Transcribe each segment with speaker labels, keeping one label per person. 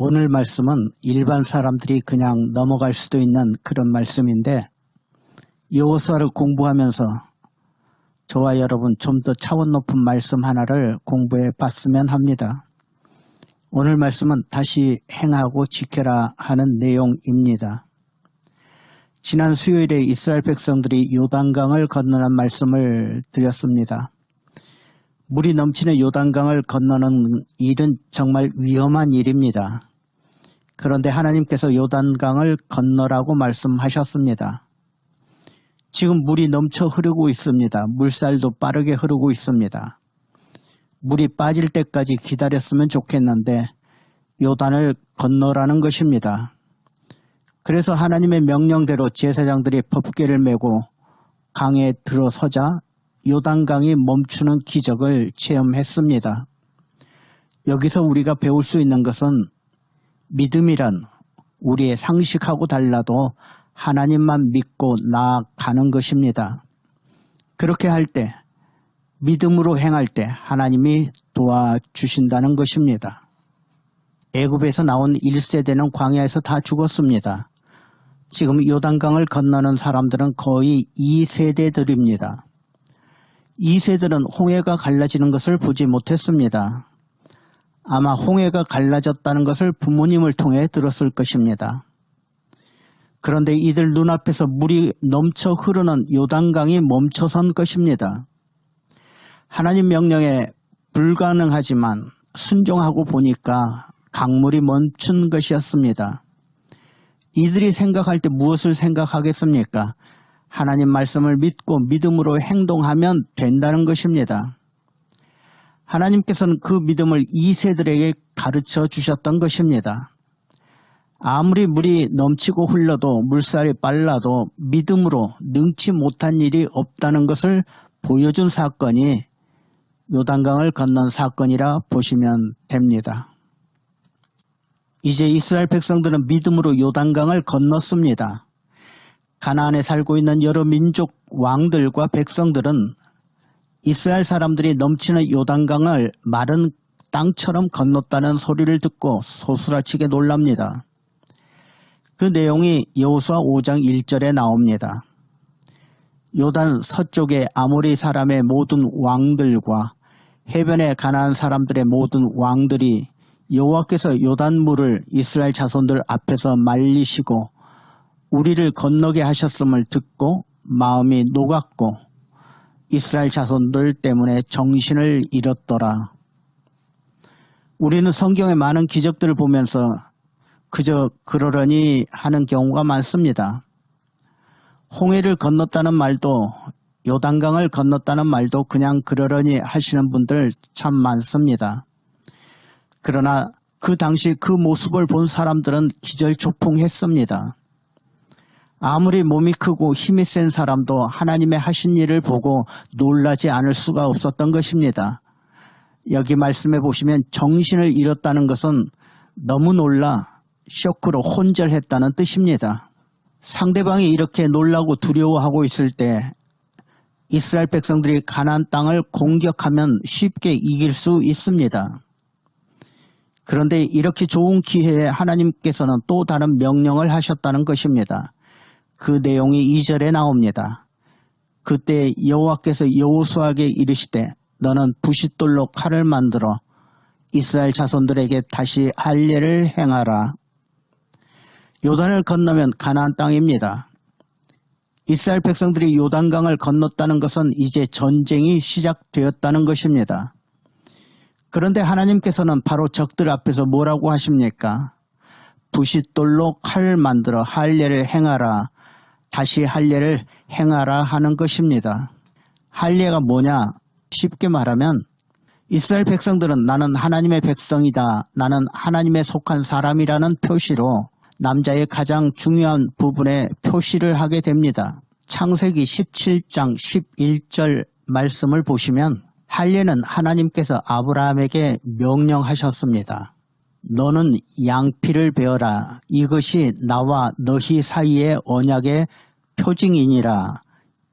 Speaker 1: 오늘 말씀은 일반 사람들이 그냥 넘어갈 수도 있는 그런 말씀인데 여호수아를 공부하면서 저와 여러분 좀 더 차원 높은 말씀 하나를 공부해 봤으면 합니다. 오늘 말씀은 다시 행하고 지켜라 하는 내용입니다. 지난 수요일에 이스라엘 백성들이 요단강을 건너는 말씀을 드렸습니다. 물이 넘치는 요단강을 건너는 일은 정말 위험한 일입니다. 그런데 하나님께서 요단강을 건너라고 말씀하셨습니다. 지금 물이 넘쳐 흐르고 있습니다. 물살도 빠르게 흐르고 있습니다. 물이 빠질 때까지 기다렸으면 좋겠는데 요단을 건너라는 것입니다. 그래서 하나님의 명령대로 제사장들이 법궤를 메고 강에 들어서자 요단강이 멈추는 기적을 체험했습니다. 여기서 우리가 배울 수 있는 것은 믿음이란 우리의 상식하고 달라도 하나님만 믿고 나아가는 것입니다. 그렇게 할 때, 믿음으로 행할 때 하나님이 도와주신다는 것입니다. 애굽에서 나온 1세대는 광야에서 다 죽었습니다. 지금 요단강을 건너는 사람들은 거의 2세대들입니다. 2세들은 홍해가 갈라지는 것을 보지 못했습니다. 아마 홍해가 갈라졌다는 것을 부모님을 통해 들었을 것입니다. 그런데 이들 눈앞에서 물이 넘쳐 흐르는 요단강이 멈춰선 것입니다. 하나님 명령에 불가능하지만 순종하고 보니까 강물이 멈춘 것이었습니다. 이들이 생각할 때 무엇을 생각하겠습니까? 하나님 말씀을 믿고 믿음으로 행동하면 된다는 것입니다. 하나님께서는 그 믿음을 이세들에게 가르쳐 주셨던 것입니다. 아무리 물이 넘치고 흘러도 물살이 빨라도 믿음으로 능치 못한 일이 없다는 것을 보여준 사건이 요단강을 건넌 사건이라 보시면 됩니다. 이제 이스라엘 백성들은 믿음으로 요단강을 건넜습니다. 가나안에 살고 있는 여러 민족 왕들과 백성들은 이스라엘 사람들이 넘치는 요단강을 마른 땅처럼 건넜다는 소리를 듣고 소스라치게 놀랍니다. 그 내용이 여호수아 5장 1절에 나옵니다. 요단 서쪽의 아모리 사람의 모든 왕들과 해변에 가나안 사람들의 모든 왕들이 여호와께서 요단물을 이스라엘 자손들 앞에서 말리시고 우리를 건너게 하셨음을 듣고 마음이 녹았고 이스라엘 자손들 때문에 정신을 잃었더라. 우리는 성경의 많은 기적들을 보면서 그저 그러려니 하는 경우가 많습니다. 홍해를 건넜다는 말도 요단강을 건넜다는 말도 그냥 그러려니 하시는 분들 참 많습니다. 그러나 그 당시 그 모습을 본 사람들은 기절초풍했습니다. 아무리 몸이 크고 힘이 센 사람도 하나님의 하신 일을 보고 놀라지 않을 수가 없었던 것입니다. 여기 말씀해 보시면 정신을 잃었다는 것은 너무 놀라 쇼크로 혼절했다는 뜻입니다. 상대방이 이렇게 놀라고 두려워하고 있을 때 이스라엘 백성들이 가나안 땅을 공격하면 쉽게 이길 수 있습니다. 그런데 이렇게 좋은 기회에 하나님께서는 또 다른 명령을 하셨다는 것입니다. 그 내용이 2절에 나옵니다. 그때 여호와께서 여호수아에게 이르시되 너는 부싯돌로 칼을 만들어 이스라엘 자손들에게 다시 할례를 행하라. 요단을 건너면 가나안 땅입니다. 이스라엘 백성들이 요단강을 건넜다는 것은 이제 전쟁이 시작되었다는 것입니다. 그런데 하나님께서는 바로 적들 앞에서 뭐라고 하십니까? 부싯돌로 칼을 만들어 할례를 행하라. 다시 할례를 행하라 하는 것입니다. 할례가 뭐냐? 쉽게 말하면 이스라엘 백성들은 나는 하나님의 백성이다. 나는 하나님에 속한 사람이라는 표시로 남자의 가장 중요한 부분에 표시를 하게 됩니다. 창세기 17장 11절 말씀을 보시면 할례는 하나님께서 아브라함에게 명령하셨습니다. 너는 양피를 베어라. 이것이 나와 너희 사이의 언약의 표징이니라.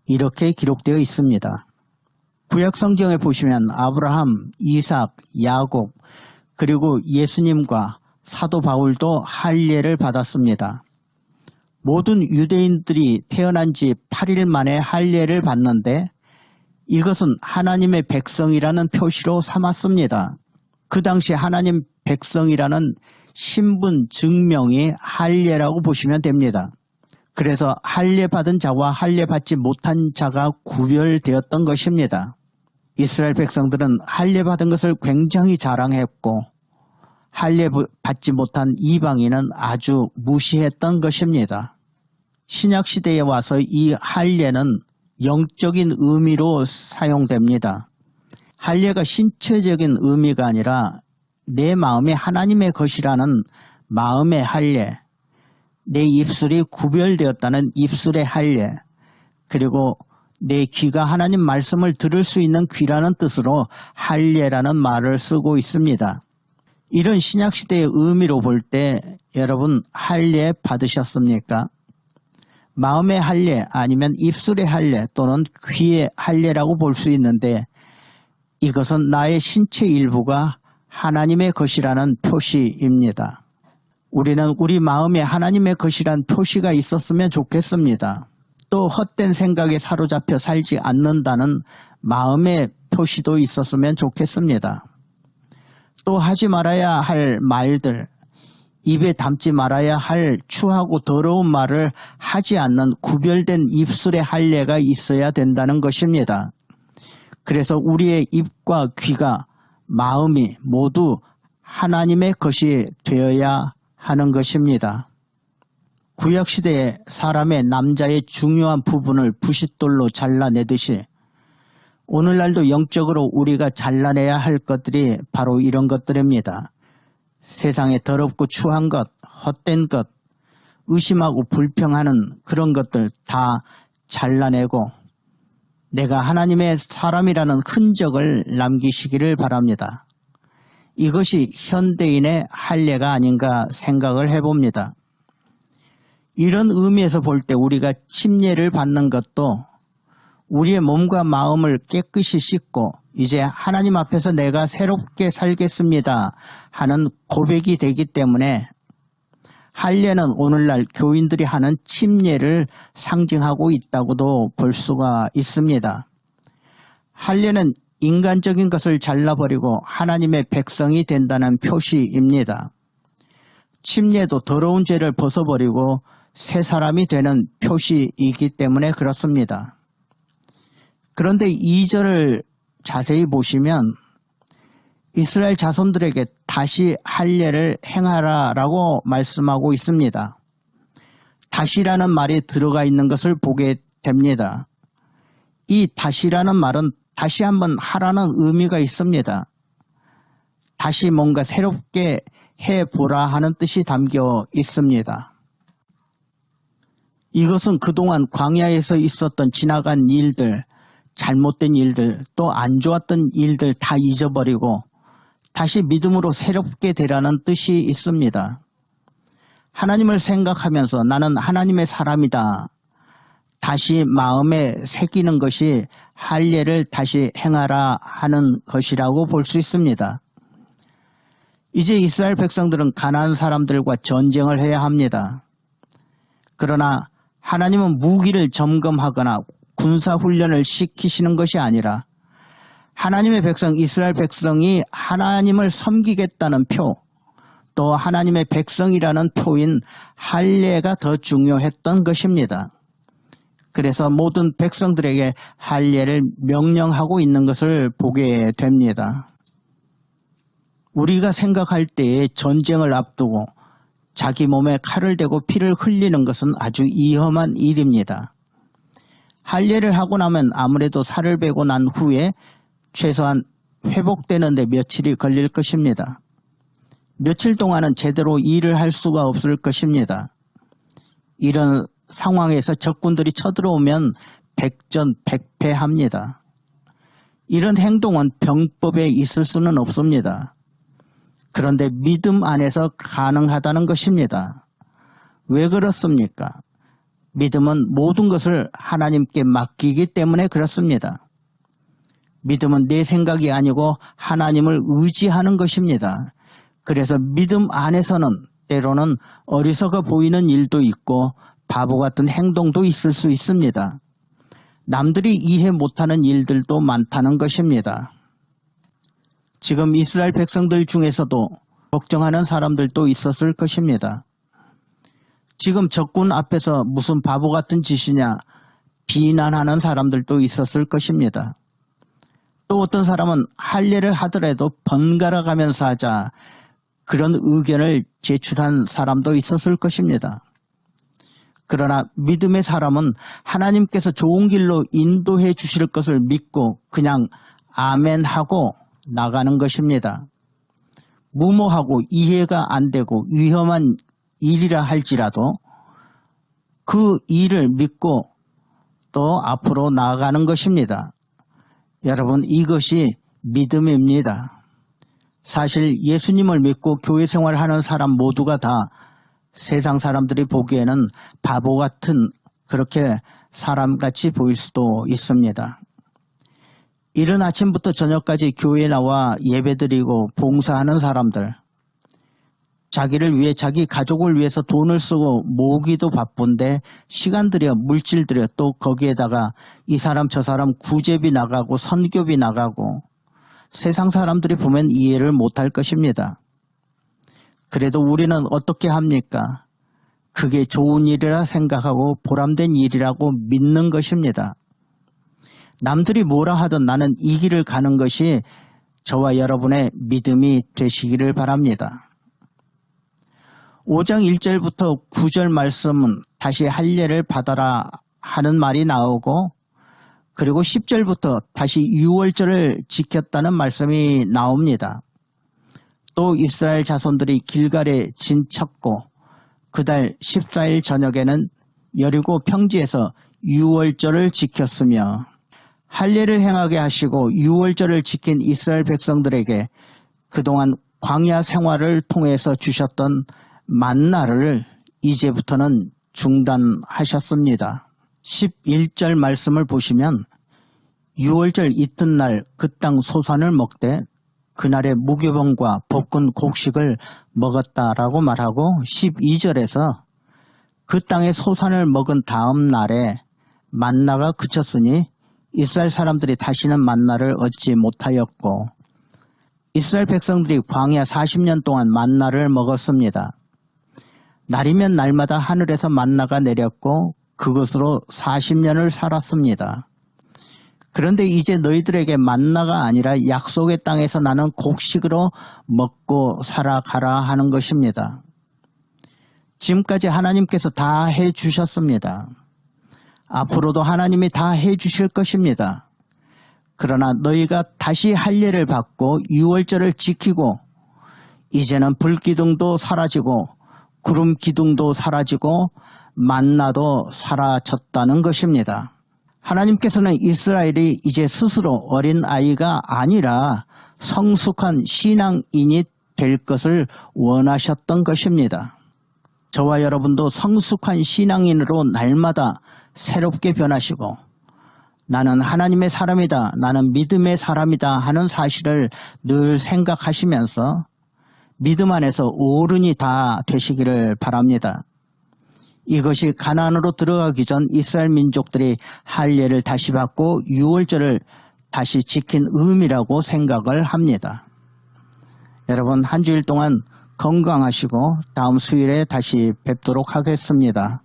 Speaker 1: 이렇게 기록되어 있습니다. 구약 성경에 보시면 아브라함, 이삭, 야곱, 그리고 예수님과 사도 바울도 할례를 받았습니다. 모든 유대인들이 태어난 지 8일 만에 할례를 받는데 이것은 하나님의 백성이라는 표시로 삼았습니다. 그 당시 하나님 백성이라는 신분 증명이 할례라고 보시면 됩니다. 그래서 할례 받은 자와 할례 받지 못한 자가 구별되었던 것입니다. 이스라엘 백성들은 할례 받은 것을 굉장히 자랑했고 할례 받지 못한 이방인은 아주 무시했던 것입니다. 신약 시대에 와서 이 할례는 영적인 의미로 사용됩니다. 할례가 신체적인 의미가 아니라 내 마음이 하나님의 것이라는 마음의 할례, 내 입술이 구별되었다는 입술의 할례, 그리고 내 귀가 하나님 말씀을 들을 수 있는 귀라는 뜻으로 할례라는 말을 쓰고 있습니다. 이런 신약 시대의 의미로 볼 때 여러분 할례 받으셨습니까? 마음의 할례 아니면 입술의 할례 또는 귀의 할례라고 볼 수 있는데 이것은 나의 신체 일부가 하나님의 것이라는 표시입니다. 우리는 우리 마음에 하나님의 것이란 표시가 있었으면 좋겠습니다. 또 헛된 생각에 사로잡혀 살지 않는다는 마음의 표시도 있었으면 좋겠습니다. 또 하지 말아야 할 말들, 입에 담지 말아야 할 추하고 더러운 말을 하지 않는 구별된 입술의 할례가 있어야 된다는 것입니다. 그래서 우리의 입과 귀가 마음이 모두 하나님의 것이 되어야 하는 것입니다. 구약시대에 사람의 남자의 중요한 부분을 부싯돌로 잘라내듯이 오늘날도 영적으로 우리가 잘라내야 할 것들이 바로 이런 것들입니다. 세상에 더럽고 추한 것, 헛된 것, 의심하고 불평하는 그런 것들 다 잘라내고 내가 하나님의 사람이라는 흔적을 남기시기를 바랍니다. 이것이 현대인의 할례가 아닌가 생각을 해봅니다. 이런 의미에서 볼 때 우리가 침례를 받는 것도 우리의 몸과 마음을 깨끗이 씻고 이제 하나님 앞에서 내가 새롭게 살겠습니다 하는 고백이 되기 때문에 할례는 오늘날 교인들이 하는 침례를 상징하고 있다고도 볼 수가 있습니다. 할례는 인간적인 것을 잘라버리고 하나님의 백성이 된다는 표시입니다. 침례도 더러운 죄를 벗어버리고 새 사람이 되는 표시이기 때문에 그렇습니다. 그런데 2절을 자세히 보시면 이스라엘 자손들에게 다시 할례를 행하라라고 말씀하고 있습니다. 다시라는 말이 들어가 있는 것을 보게 됩니다. 이 다시라는 말은 다시 한번 하라는 의미가 있습니다. 다시 뭔가 새롭게 해보라 하는 뜻이 담겨 있습니다. 이것은 그동안 광야에서 있었던 지나간 일들, 잘못된 일들, 또 안 좋았던 일들 다 잊어버리고 다시 믿음으로 새롭게 되라는 뜻이 있습니다. 하나님을 생각하면서 나는 하나님의 사람이다. 다시 마음에 새기는 것이 할례를 다시 행하라 하는 것이라고 볼 수 있습니다. 이제 이스라엘 백성들은 가난한 사람들과 전쟁을 해야 합니다. 그러나 하나님은 무기를 점검하거나 군사훈련을 시키시는 것이 아니라 하나님의 백성 이스라엘 백성이 하나님을 섬기겠다는 표, 또 하나님의 백성이라는 표인 할례가 더 중요했던 것입니다. 그래서 모든 백성들에게 할례를 명령하고 있는 것을 보게 됩니다. 우리가 생각할 때에 전쟁을 앞두고 자기 몸에 칼을 대고 피를 흘리는 것은 아주 위험한 일입니다. 할례를 하고 나면 아무래도 살을 베고 난 후에 최소한 회복되는데 며칠이 걸릴 것입니다. 며칠 동안은 제대로 일을 할 수가 없을 것입니다. 이런 상황에서 적군들이 쳐들어오면 백전백패합니다. 이런 행동은 병법에 있을 수는 없습니다. 그런데 믿음 안에서 가능하다는 것입니다. 왜 그렇습니까? 믿음은 모든 것을 하나님께 맡기기 때문에 그렇습니다. 믿음은 내 생각이 아니고 하나님을 의지하는 것입니다. 그래서 믿음 안에서는 때로는 어리석어 보이는 일도 있고 바보 같은 행동도 있을 수 있습니다. 남들이 이해 못하는 일들도 많다는 것입니다. 지금 이스라엘 백성들 중에서도 걱정하는 사람들도 있었을 것입니다. 지금 적군 앞에서 무슨 바보 같은 짓이냐 비난하는 사람들도 있었을 것입니다. 또 어떤 사람은 할례를 하더라도 번갈아 가면서 하자 그런 의견을 제출한 사람도 있었을 것입니다. 그러나 믿음의 사람은 하나님께서 좋은 길로 인도해 주실 것을 믿고 그냥 아멘 하고 나가는 것입니다. 무모하고 이해가 안 되고 위험한 일이라 할지라도 그 일을 믿고 또 앞으로 나아가는 것입니다. 여러분 이것이 믿음입니다. 사실 예수님을 믿고 교회 생활을 하는 사람 모두가 다 세상 사람들이 보기에는 바보 같은 그렇게 사람같이 보일 수도 있습니다. 이른 아침부터 저녁까지 교회에 나와 예배드리고 봉사하는 사람들, 자기를 위해 자기 가족을 위해서 돈을 쓰고 모으기도 바쁜데 시간 들여 물질 들여 또 거기에다가 이 사람 저 사람 구제비 나가고 선교비 나가고 세상 사람들이 보면 이해를 못할 것입니다. 그래도 우리는 어떻게 합니까? 그게 좋은 일이라 생각하고 보람된 일이라고 믿는 것입니다. 남들이 뭐라 하든 나는 이 길을 가는 것이 저와 여러분의 믿음이 되시기를 바랍니다. 5장 1절부터 9절 말씀은 다시 할례를 받아라 하는 말이 나오고 그리고 10절부터 다시 6월절을 지켰다는 말씀이 나옵니다. 또 이스라엘 자손들이 길갈에 진쳤고 그달 14일 저녁에는 여리고 평지에서 6월절을 지켰으며 할례를 행하게 하시고 6월절을 지킨 이스라엘 백성들에게 그동안 광야 생활을 통해서 주셨던 만나를 이제부터는 중단하셨습니다. 11절 말씀을 보시면 6월절 이튿날 그 땅 소산을 먹되 그날의 무교병과 볶은 곡식을 먹었다라고 말하고 12절에서 그 땅의 소산을 먹은 다음 날에 만나가 그쳤으니 이스라엘 사람들이 다시는 만나를 얻지 못하였고 이스라엘 백성들이 광야 40년 동안 만나를 먹었습니다. 날이면 날마다 하늘에서 만나가 내렸고 그것으로 40년을 살았습니다. 그런데 이제 너희들에게 만나가 아니라 약속의 땅에서 나는 곡식으로 먹고 살아가라 하는 것입니다. 지금까지 하나님께서 다 해주셨습니다. 앞으로도 하나님이 다 해주실 것입니다. 그러나 너희가 다시 할례를 받고 유월절을 지키고 이제는 불기둥도 사라지고 구름 기둥도 사라지고 만나도 사라졌다는 것입니다. 하나님께서는 이스라엘이 이제 스스로 어린 아이가 아니라 성숙한 신앙인이 될 것을 원하셨던 것입니다. 저와 여러분도 성숙한 신앙인으로 날마다 새롭게 변하시고 나는 하나님의 사람이다, 나는 믿음의 사람이다 하는 사실을 늘 생각하시면서 믿음 안에서 어른이 다 되시기를 바랍니다. 이것이 가나안으로 들어가기 전 이스라엘 민족들이 할례를 다시 받고 유월절을 다시 지킨 의미라고 생각을 합니다. 여러분 한 주일 동안 건강하시고 다음 수요일에 다시 뵙도록 하겠습니다.